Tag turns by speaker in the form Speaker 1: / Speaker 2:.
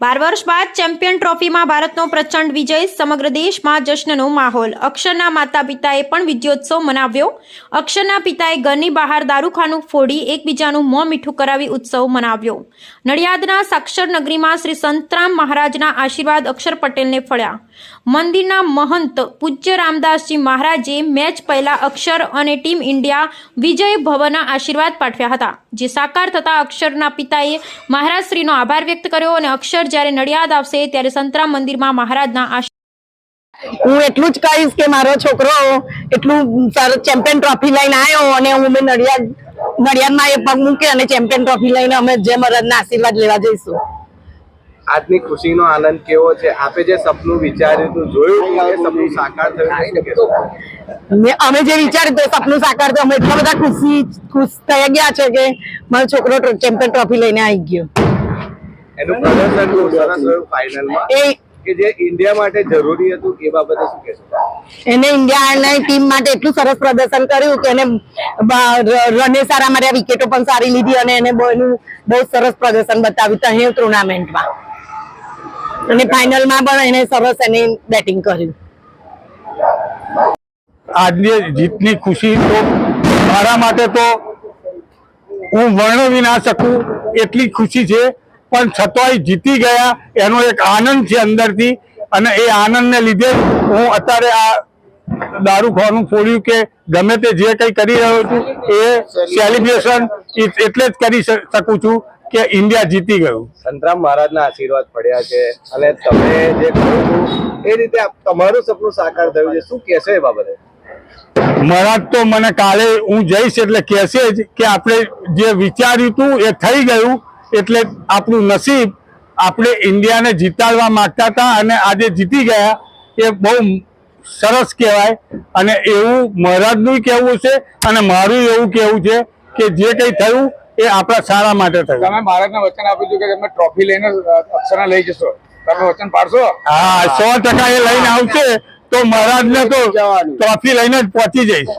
Speaker 1: બાર વર્ષ બાદ ચેમ્પિયન ટ્રોફીમાં ભારતનો પ્રચંડ વિજય, સમગ્ર દેશમાં જશ્નનો માહોલ. અક્ષરના માતા પિતાએ પણ વિજયોત્સવ મનાવ્યો. અક્ષરના પિતાએ ઘરની બહાર દારૂખાનું ફોડી એકબીજાનું મોં મીઠું કરાવી ઉત્સવ મનાવ્યો. નડિયાદના સાક્ષર નગરીમાં શ્રી સંતરામ મહારાજના આશીર્વાદ અક્ષર પટેલને ફળ્યા. મંદિરના મહંત પૂજ્ય રામદાસજી મહારાજે મેચ પહેલા અક્ષર અને ટીમ ઇન્ડિયા વિજય ભવના આશીર્વાદ પાઠવ્યા હતા, જે સાકાર થતા અક્ષરના પિતાએ મહારાજશ્રીનો આભાર વ્યક્ત કર્યો અને અક્ષર જ્યારે નડિયાદ આવશે ત્યારે સંતરામ મંદિરમાં મહારાજના આશીર્વાદ
Speaker 2: હું એટલું જ કહીશ કે મારો છોકરો એટલું સરસ ચેમ્પિયન ટ્રોફી લઈને આવ્યો અને હું મેં નડિયાદ નડિયાદમાં એ પગ મૂકે અને ચેમ્પિયન ટ્રોફી લઈને અમે જે મહારાજના આશીર્વાદ લેવા જઈશું.
Speaker 3: આજની ખુશીનો આનંદ કેવો છે? આપે જે સપનું વિચાર્યું હતું જોયું એ સપનું સાકાર થયું
Speaker 2: અમે જે વિચાર્યું તો સપનું સાકાર તો અમે એટલા બધા ખુશી ખુશ થઈ ગયા છે કે મારો છોકરો ચેમ્પિયન ટ્રોફી લઈને આવી ગયો.
Speaker 3: એનું પ્રદર્શન બહુ સરસ રહ્યું ફાઇનલમાં કે જે ઇન્ડિયા માટે જરૂરી હતું એ બાબતે શું કહેશો?
Speaker 2: એને ઇન્ડિયાની ટીમ માટે એટલું સરસ પ્રદર્શન કર્યું કે એને રને સારા માર્યા વિકેટો પણ સારી લીધી અને એને બહુ એનું બહુ સરસ પ્રદર્શન બતાવ્યું ત્યાં ટુર્નામેન્ટમાં અને ફાઇનલમાં પણ એને સરસ એને બેટિંગ કર્યું.
Speaker 4: આજની જીતની ખુશી તો મારા માટે તો હું વર્ણવી ના શકું એટલી ખુશી છે પણ છતાંય જીતી ગયા એનો એક આનંદ છે અંદરથી. અને એ આનંદને લીધે હું અત્યારે આ દારૂ ખાવાનું ફોડ્યું કે ગમે તે જે કંઈ કરી રહ્યો છું એ સેલિબ્રેશન એટલે જ કરી શકું છું કે ઇન્ડિયા જીતી ગયું.
Speaker 3: સંતરામ મહારાજના આશીર્વાદ પડ્યા છે. અને તમે જે કહ્યું એ રીતે તમારું સપનું સાકાર થયું છે. શું કહેશો એ બાબતે?
Speaker 4: મહારાજ તો મને કાલે હું જઈશ એટલે કહેશે જ કે આપણે જે વિચાર્યું હતું એ થઈ ગયું. એટલે આપણું નસીબ આપણે ઇન્ડિયાને જીતાડવા માંગતા હતા અને આજે જીતી ગયા એ બહુ સરસ કહેવાય. અને એવું મહારાજનું કહેવું છે અને મારું એવું કહેવું છે કે જે કંઈ થયું એ આપણા સારા માટે થયું.
Speaker 5: તમે મહારાજના વચન આપ્યું છે કે તમે ટ્રોફી લઈને અક્ષરના લઈ જશો. તમે વચન પાડશો?
Speaker 4: હા સો ટકા એ લઈને આવશે તો મહારાજને તો ટ્રોફી લઈને જ પહોંચી જઈશ.